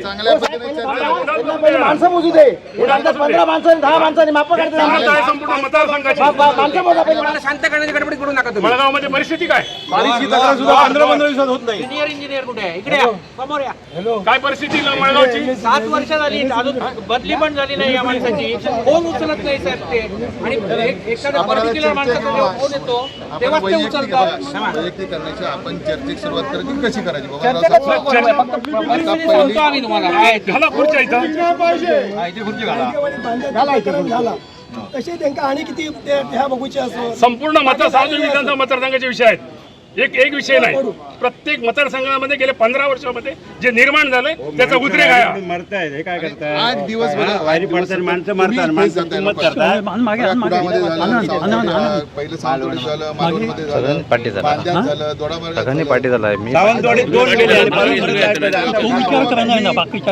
चांगल्या पद्धतीने चर्चा उन्हात झाली. बसून पहिले द्या. माणसं मोजू दे. पंधरा द्या. माणसांनी दहा माणसांनी माप काढते क्षमता आहे संपूर्ण मतदारसंघाची. माणसं मोजा पहिले. मला शांत करण्याची गडबडी करू नका तुम्ही. परिस्थिती काय? इंजिनियर इंजिनियर कुठे आहे? इकडे या. समोर या. काय परिस्थिती मळगावची? सात वर्ष झाली अजून बदली पण झाली नाही या माणसाची. फोन उचलत नाही साहेब ते? आणि एक- एखाद्या आपण पर्टिक्युलर माणसाचा चर्चेत जेव्हा फोन येतो आपण तेव्हाच ते वैयक्तिक उचलतात. वैयक्तिक करण्याची आपण चर्चेची सुरुवात करायची कशी करायची? बाबा? आता पहिली- तुम्हाला. घाला खुर्च्या इथं. घाला इथे. घाला. तसे त्यांना आणि किती ते- ह्या बघूचे असो? संपूर्ण मतदारसंघ विधानसभा मतदारसंघाचे विषय आहेत. एक एक विषय नाही. प्रत्येक मतदारसंघामध्ये गेले पंधरा वर्षामध्ये जे निर्माण झालंय त्याचा उद्रेक आहे. हा. मरताय हे काय करताय? आठ दिवस वारी पडतात माणसं मरतात माणसं किंमत. करतात. कुडामध्ये झालं, मालवणमध्ये मी दोन?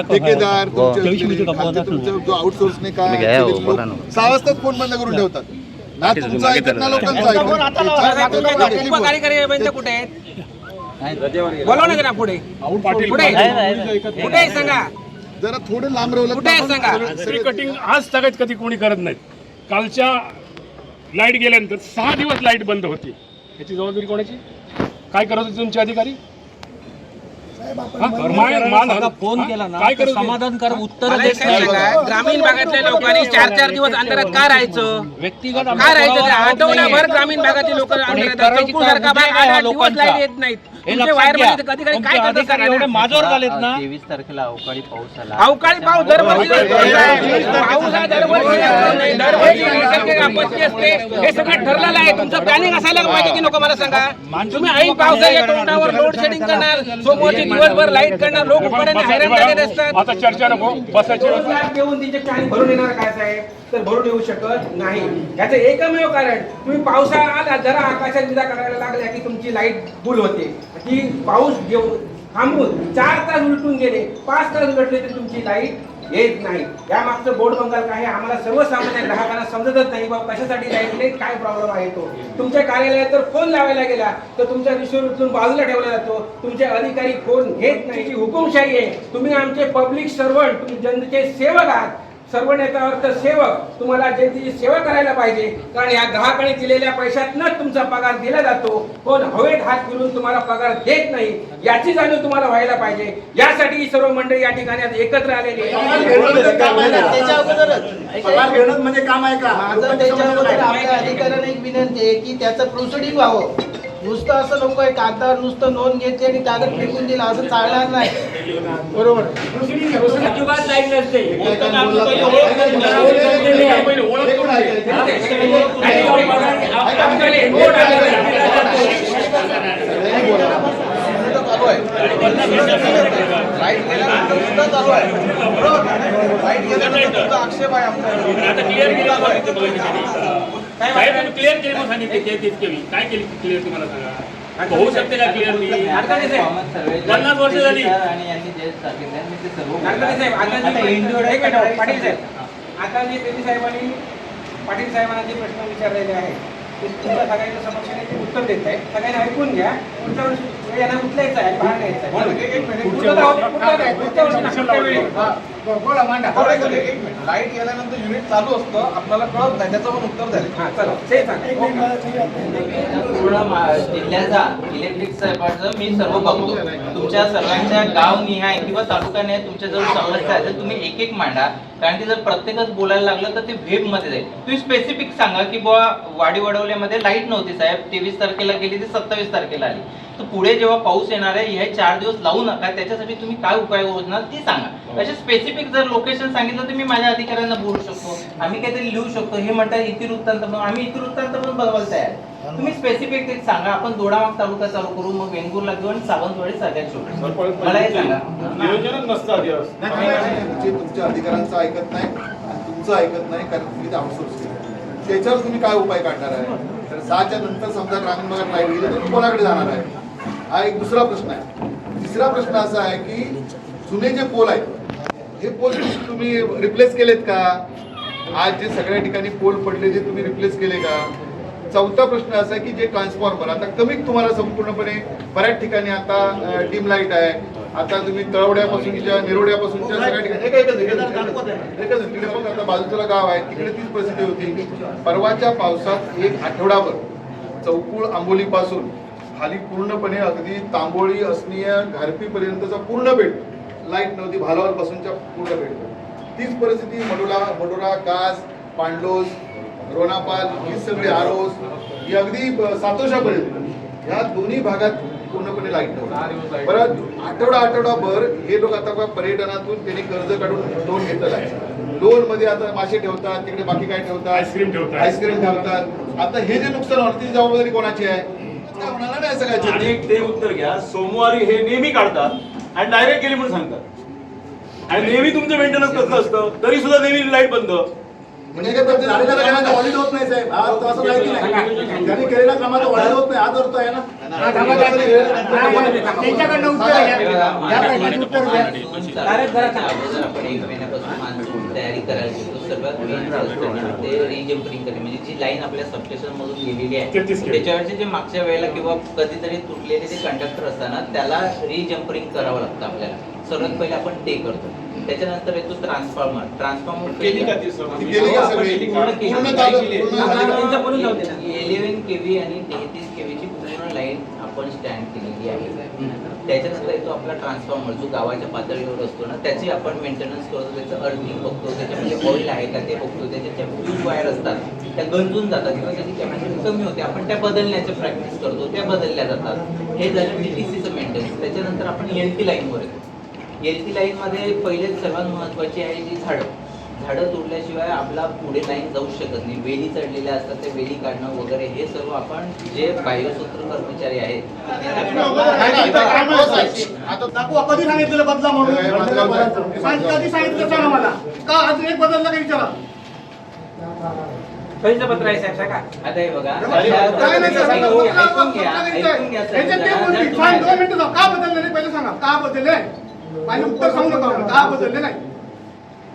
ठेकेदार तुमचे आउटसोर्सने घ्या हो. सहा वाजताच फोन बंद करून ठेवतात. ना तुमचं ऐकत ना लोकांचं ऐकत. साहेब, तुमचे त्याच्यावर उपकार्यकारी बंद कुठे आहेत? बोलवा ना जरा पुढे. पाटील कुठे कुठे आहे सांगा? जरा थोडं लांब राहिलं कुठे आहे सांगा? कटिंग आज सगळ्यात कधी कोणी करत नाहीत. कालच्या लाइट गेल्यानंतर सहा दिवस लाइट बंद होती. याची जबाबदारी कोणाची? काय करत होते तुमचे अधिकारी? फोन? केला ना? समाधानकारक उत्तर ग्रामीण भागातल्या लोकांनी चार चार दिवस अंधारात का राहायचं? व्यक्तिगत काय राहायचं? आठवड्याभर ग्रामीण भागातील लोक अंधारात येत नाहीत? तुमचे वायरमध्ये कधी कधी काय करतात अधिकारी सांगा एवढे ना? माजोर झालेत ना. तेवीस तारखेला अवकाळी पाऊस आला. अवकाळी पाऊस दरवर्षी. पाऊस हा दरवर्षी नाही. दरवर्षी नैसर्गिक आपत्ती असते. हे सगळं ठरलेलं आहे. तुमचं प्लॅनिंग असायला पाहिजे की नको मला सांगा? तुम्ही ऐन पावसाच्या तोंडावर लोड शेडिंग करणार. सोमवारची दिवसभर लाइट करणार. लोक उपाड्याने हैराण झालेले असतात. आता चर्चा नको. बसायची व्यवस्था. देऊन तिचे पाणी भरून येणार काय साहेब? तर भरून येऊ शकत नाही. याचं एकमेव कारण तुम्ही पावसाळा आला जरा आकाशात विजा करायला लागल्या की तुमची लाइट गुल होते. ती पाऊस घेऊन थांबून चार तास उलटून गेले पाच तास उलटले तरी तुमची लाइट येत नाही. या मागचं बोर्ड बंगाल काय आहे आम्हाला सर्वसामान्य ग्राहकांना समजतच नाही बाबा कशासाठी लाइट नाही काय प्रॉब्लेम आहे तो. तुमच्या कार्यालयात जर फोन लावायला गेला तर तुमचा रिसिव्हर उचलून बाजूला ठेवला जातो. तुमचे अधिकारी फोन घेत नाही ही हुकुमशाही आहे. तुम्ही आमचे पब्लिक सर्वंट तुम्ही जनतेचे सेवक आहात. सर्वण याचा अर्थ सेवक तुम्हाला जनतेची सेवा करायला पाहिजे कारण या ग्राहकाने दिलेल्या पैशातनच तुमचा पगार दिला जातो. कोण हवेत हात फिरून तुम्हाला पगार देत नाही याची जाणीव तुम्हाला व्हायला पाहिजे. यासाठी ही सर्व मंडळी या ठिकाणी आज एकत्र आलेली आहे पगार घेणं म्हणजे काम आहे का? माझं त्याच्या अगोदर आपल्या अधिकाऱ्यांना एक विनंती आहे की त्याचं प्रोसिडिंग व्हावं. नुसतं असं लोक आहे कागदावर नुसतं नोंद घेते आणि कागद फेकून दिला असं चालणार नाही. बरोबर? अजिबात लाइट नसते. पहिले ओळख करून दे. लाइट गेल्यानंतर सुद्धा चालू आहे. बरोबर? लाइट गेल्यानंतर तुमचा आक्षेप आहे आमचा. आता क्लिअर केली का माहिती बघायची त्यांनी? साहेब तुम्ही क्लिअर केली म्हणून सांगितले ते तेच केली. काय केली क्लिअर तुम्हाला सांगा होऊ शकते का क्लिअरली पन्नास वर्ष झाली. आणि यांनी जे सांगितलं मी ते सर्व नागरिक साहेब, आता आता जी- इंडिओ एक मिनिट, पाटील साहेब. आता जे पेटी साहेबांनी पाटील साहेबांना जे प्रश्न विचारलेले आहेत ते तुमच्या सगळ्यांच्या समक्षाने ते उत्तर देत आहे सगळ्यांनी ऐकून घ्या. पुढच्या वर्षी यांना उचलायचं आहे बाहेर न्यायचं आहे. पुढच्या वर्षी. बोला मांडा. बरोबर आहे, एक मिनिट. लाइट गेल्यानंतर युनिट चालू असतं. आपल्याला कळत नाही त्याचं पण उत्तर हा चला. ते सांगा. जिल्ह्याचा इलेक्ट्रिक साहेबांचं मी सर्व बघतो. तुमच्या सर्वांच्या गाव निहाय किंवा तालुका निहाय तुमच्या जर समस्या आहे तर तुम्ही एक एक मांडा. कारण की जर प्रत्येकच बोलायला लागलं तर ते वेबमध्ये जाईल. तुम्ही स्पेसिफिक सांगा की बुवा वाडी वडवल्यामध्ये लाइट नव्हती साहेब. तेवीस तारखेला गेली ती सत्तावीस तारखेला आली. तर पुढे जेव्हा पाऊस येणार आहे हे चार दिवस लावू नका. त्याच्यासाठी तुम्ही काय उपाययोजना ती सांगा. असे स्पेसिफिक जर लोकेशन सांगितलं तर मी माझ्या अधिकाऱ्यांना बोलू शकतो. आम्ही काहीतरी लिहू शकतो. हे म्हणतात इतिवृत्तांत बनवू. आम्ही इतिवृत्तांत पण बनवायला तयार आहे. तुम्ही स्पेसिफिक एक सांगा. आपण दोडामाग तालुका चालू करू मग वेंगुर्ला घेऊ आणि सावंतवाडी सगळ्यात शेवटी मला हे सांगा. नियोजनच नसतं आधी तुमच्या अधिकाऱ्यांचं ऐकत नाही आणि तुमचं ऐकत नाही कारण तुम्ही ते आउटसोर्स केलं. त्याच्यावर तुम्ही काय उपाय काढणार आहे? तर सहाच्या नंतर समजा ग्रामीण भागात लाइट गेली तर कोणाकडे जाणार आहे? हा एक दुसरा प्रश्न आहे. तिसरा प्रश्न असा आहे की जुने जे पोल आहेत हे पोल तुम्ही रिप्लेस केलेत का? आज जे सगळ्या ठिकाणी पोल पडले जे तुम्ही रिप्लेस केले का? चौथा प्रश्न असा आहे की जे ट्रान्सफॉर्मर आता कमीत तुम्हाला संपूर्णपणे बऱ्याच ठिकाणी आता डिम लाइट आहे. आता तुम्ही तळवड्यापासूनच्या निरोड्यापासूनच्या सगळ्या ठिकाणी तिकडे पण आता बाजूचं गाव आहे तिकडे तीच परिस्थिती होती. परवाच्या पावसात एक आठवडाभर चौकुळ आंबोलीपासून खाली पूर्णपणे अगदी तांबोळी असणीय घारपीपर्यंतचा पूर्ण बेट लाइट नव्हती भालावर पासूनच्या पूर्ण बेट तीच परिस्थिती मडोला मडोरा कास पांडोस रोणापाल ही सगळी आरोस ही अगदी सातोशापर्यंत ह्या दोन्ही भागात पूर्णपणे लाइट नव्हती. परत आठवडा आठवडाभर हे लोक आता पर्यटनातून त्यांनी कर्ज काढून लोन घेतलेलं आहे. लोनमध्ये आता मासे ठेवतात तिकडे बाकी काय ठेवतात? आईस्क्रीम ठेवतात. आईस्क्रीम ठेवतात. आता हे जे नुकसान होणार जबाबदारी कोणाची आहे? होणार नाही सगळ्याची ते उत्तर घ्या. सोमवारी हे नेहमी काढतात. आणि डायरेक्ट गेली म्हणून सांगतात. आणि नेहमी तुमचं मेंटेनन्स कसं असतं? तरी सुद्धा नेहमी लाइट बंद. म्हणजे ऑडिट होत नाही साहेब. हा तो असं नाही की नाही. त्यांनी केलेल्या कामाचं ऑडिट होत नाही. अर्थ आहे ना. त्यांच्याकडनं उत्तर उत्तर तयारी करायला सर्वात मेन असतं ना ते रिजम्परिंग करणे. म्हणजे जी लाईन आपल्या सबस्टेशन मधून गेलेली आहे तेहतीस केली. त्याच्यावरचे जे मागच्या वेळेला किंवा कधीतरी तुटलेले जे कंडक्टर असतात त्याला रिजम्परिंग करावं लागतं आपल्याला. सर्वात पहिले आपण ते करतो. त्याच्यानंतर येतो ट्रान्सफॉर्मर ट्रान्सफॉर्मर केली का ती सर्व? ती गेली का सगळी पूर्ण केली. पूर्ण चालू. पूर्ण झाली का? इलेव्हन केव्ही आणि तेहतीस केव्हीची पूर्ण लाईन आपण स्टँड केलेली आहे. त्याच्यानंतर येतो आपला ट्रान्सफॉर्मर जो गावाच्या पातळीवर असतो ना त्याची आपण मेंटेनन्स करतो त्याचं अर्थिंग बघतो त्याच्यामध्ये ऑइल म्हणजे आहे का ते बघतो त्याच्या फ्यूज वायर असतात त्या गंजून जातात किंवा त्याची कॅपॅसिटी कमी होते आपण त्या बदलण्याचे प्रॅक्टिस करतो त्या बदलल्या जातात. हे झालं डी टी सीचं मेंटेनन्स त्याच्यानंतर आपण एल टी लाईनवर येतो. एल टी लाईनमध्ये पहिले सर्वात महत्त्वाची आहे जी झाडं. झाडं तोडल्याशिवाय आपला पुढे लाईन जाऊ शकत नाही. वेली चढलेल्या असतात त्या वेली काढणं वगैरे हे सर्व आपण जे बायोसूत्र कर्मचारी आहेत आता दाखवा कधी सांगितलेलं बदला म्हणून? सांग- कधी सांगितलं सांगा मला का अजून एक बदलला काही विचारा? कधीचं पत्र आहे साहेब सांगा. आता हे बघा ते. का बदलले नाही? पहिले सांगा. का बदलले पहिले उत्तर सांगू नका मला. का बदलले नाही?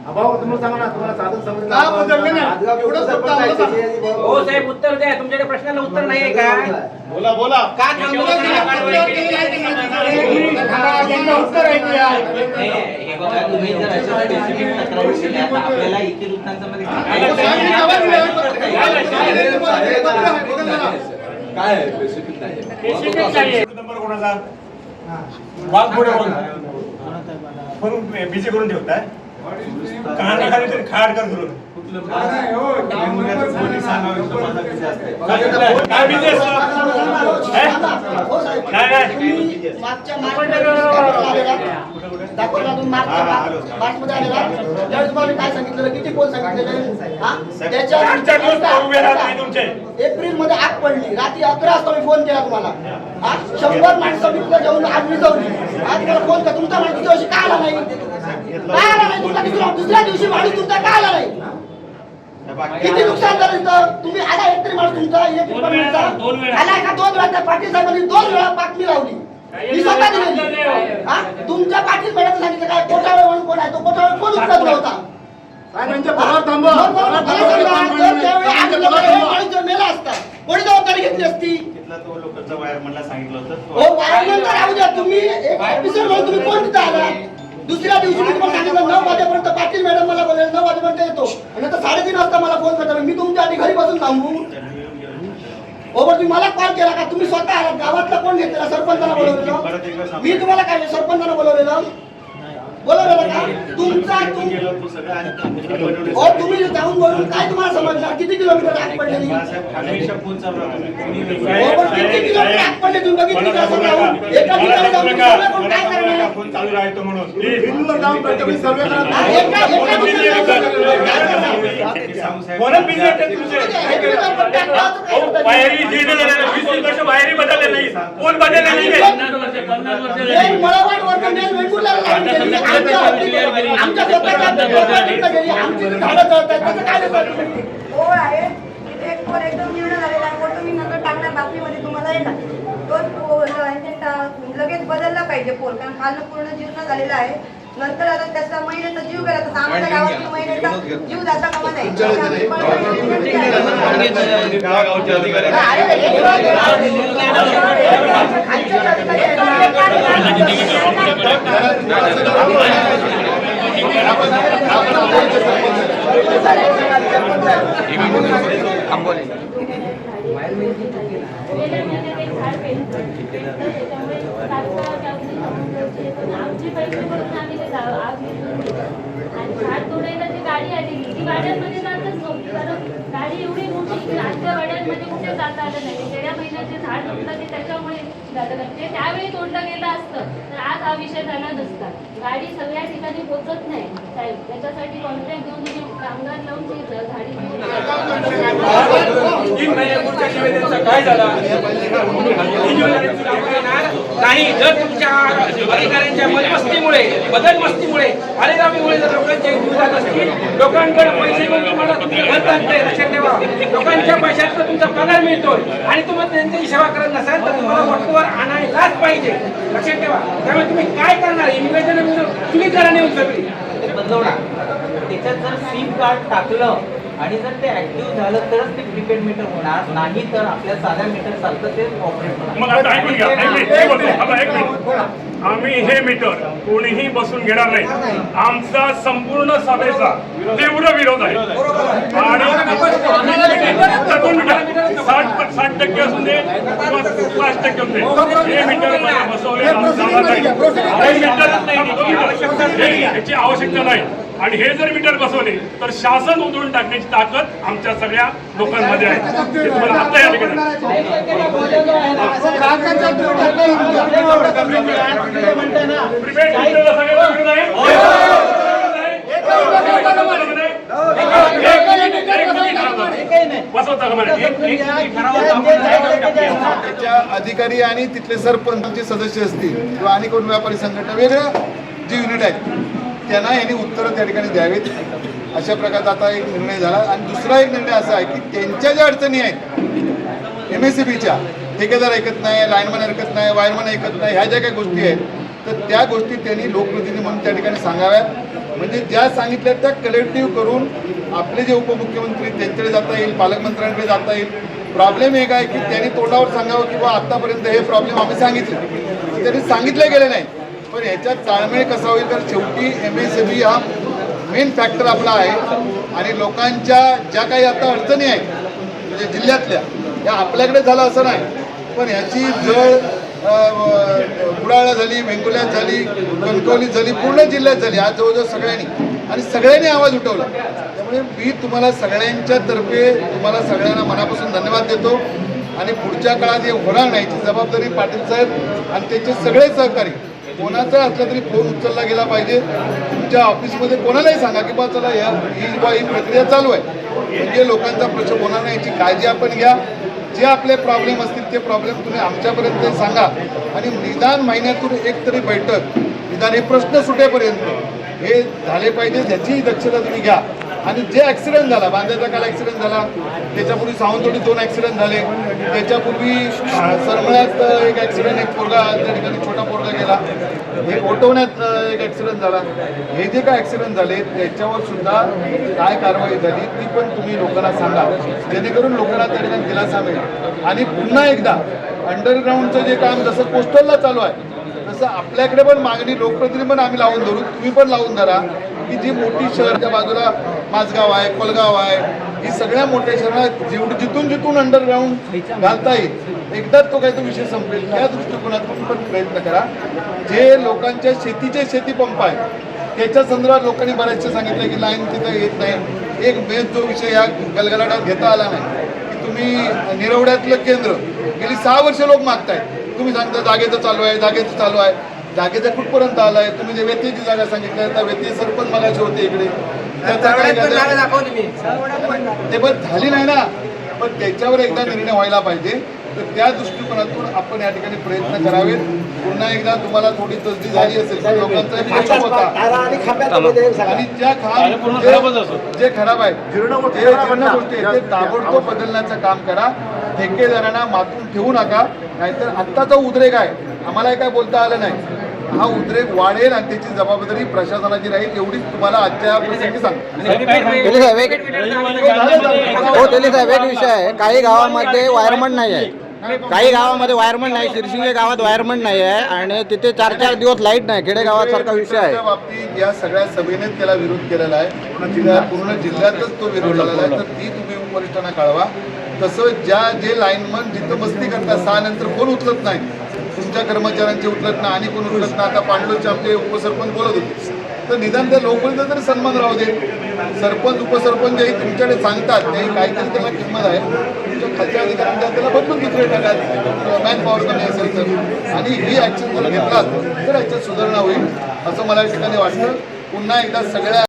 अभाव तुम्हाला सांगा ना तुम्हाला साधन समजलं का बदलले नाही एवढं फक्त आम्हाला सांगा. हो साहेब उत्तर द्या तुमच्याकडे प्रश्नाला उत्तर नाही आहे का बोला बोला का उत्तर ऐकूया हे हे बघा तुम्ही जर अशा तक्रारी केल्या तर आपल्याला इथे वृत्तांतामध्ये बिझी करून ठेवताय काय हे? काय काय काय एप्रिलमध्ये आग पडली. रात्री अकरा वाजता मी फोन केला तुम्हाला? शंभर माणसं मी तुला जेवून आग विजवली आज तुम्हाला फोन कर तुमचा माणूस आला नाही. काय आला नाही तुमचा दुसऱ्या दुसऱ्या दिवशी माणूस तुमचा का आला नाही? किती नुकसान झालं इथं? तुम्ही आला एक तरी माणूस तुमचा डिपार्टमेंटचा आला का? दोन वेळा त्या पाटील साहेबांनी दोन वेळा बातमी लावली. मी स्वतः दिलेली. हा? तुमच्या पाटील मॅडम सांगितलं काय? कोटाळे म्हणून कोण आहे? तो कोटाळे कोण थांबवा मग मला हे असता. कोणी जबाबदारी घेतली असती? तिथला तो लोकांचा वायर म्हणला सांगितलं हो होतं राहू द्या. तुम्ही एक ऑफिसर म्हणून तुम्ही कोण तिथं आला? दुसऱ्या दिवशी मी तुम्हाला सांगितलं नऊ वाजेपर्यंत पाटील मॅडम मला बोलले नऊ वाजेपर्यंत येतो. आणि आता साडेतीन वाजता मला फोन करता मी तुमच्या आधी घरी बसून थांबू. हो पण तुम्ही मला कॉल केला का? तुम्ही स्वतः आलात. गावातला कोण घेतलेला? सरपंचाला बोलवलेलं. मी तुम्हाला काय सरपंचाला बोलवलेलं? बोलवलेलं का? तुमचा तुम हो तुम्ही जाऊन बोलून काय तुम्हाला समजणार? किती किलोमीटर आग पडलेली? किती किलोमीटर आग पडली तुम्ही बघितली का? असं जाऊन एका ठिकाणी जाऊन काय फोन चालू राहतो म्हणून. वायरी बदलले नाही. फोन बदलले नाही? आहे. तिथे एक एकदम निर्णय झालेला आहे. फोटो मी नंतर टाकणार बातमीमध्ये. तुम्हाला येणार. ते लगेच बदलला पाहिजे पोल कारण खालनं पूर्ण जीर्ण झालेला आहे नंतर आता त्याचा महिन्याचा जीव गेला तर आम्हाला गावातील महिन्याचा जीव जाता कामा नाही तुमच्याकडे नाही. आमची गावचे अधिकारी अरे, एक खालचे अधिकारी आपण आपण आपल्या इथे सरपंच आहे. आमचे पैसे भरून आम्ही ते जा- आग विझवली. आणि झाड तोडायला जी गाडी आलेली ती वाड्यांमध्ये जातच नव्हती कारण गाडी एवढी मोठी की आजच्या वाड्यांमध्ये कुठे जाता आलं नाही. गेल्या महिन्यात जे झाड तोडलं ते त्याच्यामुळे झालं ते त्यावेळी तोडलं गेलं असतं तर आज हा विषय झाला नसता गाडी सगळ्या ठिकाणी पोहोचत नाही. साहेब त्याच्यासाठी कॉन्ट्रॅक्ट घेऊन तुम्ही कामगार लावून ती गाडी काय झाला? नाही जर अधिकाऱ्यांच्या मलमस्तीमुळे बदलमस्तीमुळे आलेगावीमुळे जर लोकांचे जीव जात असतील लोकांकडे पैसे घेऊन तुम्हाला तुम्ही घर बांधताय लक्षात ठेवा. लोकांच्या पैशातनं तुमचा पगार मिळतोय आणि तुम्ही त्यांची सेवा करत नसाल तर तुम्हाला वस्तूवर आणायलाच पाहिजे. लक्षात ठेवा. त्यामुळे तुम्ही काय करणार? ही तुम्ही करा नेऊन सगळी. बदलवणार. त्याच्यात जर सिम कार्ड टाकलं आणि जर ते ऍक्टिव्ह झालं तरच ते प्रीपेड मीटर होणार. नाही तर आपल्या साध्या मीटर सारखं ते ऑपरेट होणार. मग आता ऐकून घ्या एक मिनिट, मी बोलतो. आता एक मिनिट. आम्ही हे मीटर कोणीही बसून घेणार नाही. आमचा संपूर्ण सभेचा तीव्र विरोध आहे. आणि. साठ साठ टक्के असून दे किंवा पाच टक्के असून दे. हे मीटरमध्ये बसवले जाणार नाही. हे. हे- याची आवश्यकता नाही. आणि हे जर मीटर बसवले तर शासन उधळून टाकण्याची ताकद आमच्या सगळ्या लोकांमध्ये आहे. तुम्हाला आता या ठिकाणी. त्याच्या अधिकारी आणि तिथले सरपंचचे सदस्य असतील किंवा आणि कोण व्यापारी संघटना वेगळं जे युनिट आहे त्यांना यांनी उत्तरं त्या ठिकाणी द्यावीत. अशा प्रकारचा आता एक निर्णय झाला. आणि दुसरा एक निर्णय असा आहे की त्यांच्या ज्या अडचणी आहेत एम एस सी बीच्या ठेकेदार ऐकत नाही लाईनमॅन ऐकत नाही वायरमॅन ऐकत नाही ह्या ज्या काही गोष्टी आहेत तर त्या गोष्टी त्यांनी लोकप्रतिनिधी म्हणून त्या ठिकाणी सांगाव्यात. म्हणजे ज्या सांगितल्या त्या कलेक्टिव्ह करून आपले जे उपमुख्यमंत्री त्यांच्याकडे जाता येईल पालकमंत्र्यांकडे जाता येईल. प्रॉब्लेम एक आहे की त्यांनी तोंडावर सांगावं की बा आतापर्यंत हे प्रॉब्लेम आम्ही सांगितले. त्यांनी सांगितले गेले नाही. पण ह्याच्यात ताळमेळ कसा होईल तर शेवटी एम एस बी हा मेन फॅक्टर आपला आहे. आणि लोकांच्या ज्या काही आता अडचणी आहेत म्हणजे जिल्ह्यातल्या या आपल्याकडे झालं असं नाही. पण ह्याची जळ अ, झाली वेंगुल्यात झाली कणकवलीत झाली पूर्ण जिल्ह्यात झाली आज जवळजवळ सगळ्यांनी. आणि सगळ्यांनी आवाज उठवला. त्यामुळे मी तुम्हाला सगळ्यांच्या तर्फे तुम्हाला सगळ्यांना मनापासून धन्यवाद देतो. आणि पुढच्या काळात हे होणार नाही याची जबाबदारी पाटील साहेब आणि त्याचे सगळे सहकारी कोणाचा असला तरी फोन उचलला गेला पाहिजे. तुमच्या ऑफिसमध्ये कोणालाही सांगा की बा चला या ही बा ही प्रक्रिया चालू आहे. म्हणजे लोकांचा प्रश्न होणार नाही याची काळजी आपण घ्या. जे आपले प्रॉब्लेम असतील ते प्रॉब्लेम तुम्ही आमच्यापर्यंत सांगा. आणि निदान महिन्यातून एक तरी बैठक निदान हे प्रश्न सुटेपर्यंत हे झाले पाहिजे याचीही दक्षता तुम्ही घ्या. आणि जे ॲक्सिडेंट झाला बांद्याचा काल ॲक्सिडेंट झाला त्याच्यापूर्वी सावंतवाडीत दोन ॲक्सिडेंट झाले. त्याच्यापूर्वी सरमळ्यात एक ॲक्सिडेंट एक पोरगा त्या ठिकाणी छोटा पोरगा गेला. हे ओटवण्यात एक ॲक्सिडेंट झाला. हे जे काय ॲक्सिडेंट झाले त्याच्यावर सुद्धा काय कारवाई झाली ती पण तुम्ही लोकांना सांगा. जेणेकरून लोकांना त्या ठिकाणी दिलासा मिळेल. आणि पुन्हा एकदा अंडरग्राऊंडचं जे काम जसं कोस्टलला चालू आहे तसं आपल्याकडे पण मागणी लोकप्रतिनिधी पण आम्ही लावून धरू तुम्ही पण लावून धरा. की जी मोठी शहरच्या बाजूला माझगाव आहे कोलगाव आहे ही सगळ्या मोठ्या शहरात जेवढी जिथून जिथून अंडरग्राऊंड घालता येईल. एकदाच तो काही तो विषय संपेल त्या दृष्टिकोनातून पण प्रयत्न करा. जे लोकांच्या शेतीचे शेतीपंप आहे त्याच्या संदर्भात लोकांनी बऱ्याचशा सांगितलं की लाईन तिथं येत नाही. एक बेस जो विषय या गलगलाटात घेता आला नाही. की तुम्ही निरवड्यातलं केंद्र गेली सहा वर्ष लोक मागतायत. तुम्ही सांगता जागेचं चालू आहे जागेचं चालू आहे. जागेचं कुठपर्यंत आलाय? तुम्ही जे व्यतीची जागा सांगितलं त्या व्यती सरपंच मगाशी होते इकडे? ते पण झाली नाही ना. पण त्याच्यावर एकदा निर्णय व्हायला पाहिजे. तर त्या दृष्टिकोनातून आपण या ठिकाणी प्रयत्न करावेत. पुन्हा एकदा तुम्हाला थोडी तसदी झाली असेल की लोकांचा होता. आणि ज्या खाम जे- जे खराब आहे जे जीर्ण गोष्टी ते ताबडतोब बदलण्याचं काम करा. ठेकेदारांना मातून ठेवू नका. नाहीतर आत्ताचा उद्रेक आहे. आम्हाला काय बोलता आलं नाही. हा उद्रेक वाढेल आणि त्याची जबाबदारी प्रशासनाची राहील एवढीच तुम्हाला आजच्या प्रसंगी सांगतो. हो तेली साहेब एक विषय आहे. काही गावामध्ये वायरमन नाही आहे. काही गावामध्ये वायरमन नाही. शिरशिंगे गावात वायरमन नाही आहे आणि तिथे चार चार दिवस लाइट नाही. खेडेगावात सारखा विषय आहे. बाबतीत या सगळ्या सभेनेच त्याला विरोध केलेला आहे. पूर्ण जिल्ह्यातच तो विरोध झालेला आहे. तर ती तुम्ही वरिष्ठांना कळवा. तसं ज्या जे लाईनमन जिथं बसती करतात सहा नंतर कोण उचलत नाही? तुमच्या कर्मचाऱ्यांचे उठलत ना आणि कोण उचलत नाही आता पांडवचे आमचे उपसरपंच बोलत होते. तर निदान त्या लोकांचा तरी सन्मान राहू दे. सरपंच उपसरपंच जे तुमच्याकडे सांगतात ते काहीतरी त्याला किंमत आहे. तुमच्या खालच्या अधिकाऱ्यांच्या त्याला बदलून दुसरे टाकतात मॅन पॉवर कमी असेल तर. आणि ही ऍक्शन जर घेतलात तर याच्यात सुधारणा होईल असं मला या ठिकाणी वाटतं. पुन्हा एकदा सगळ्या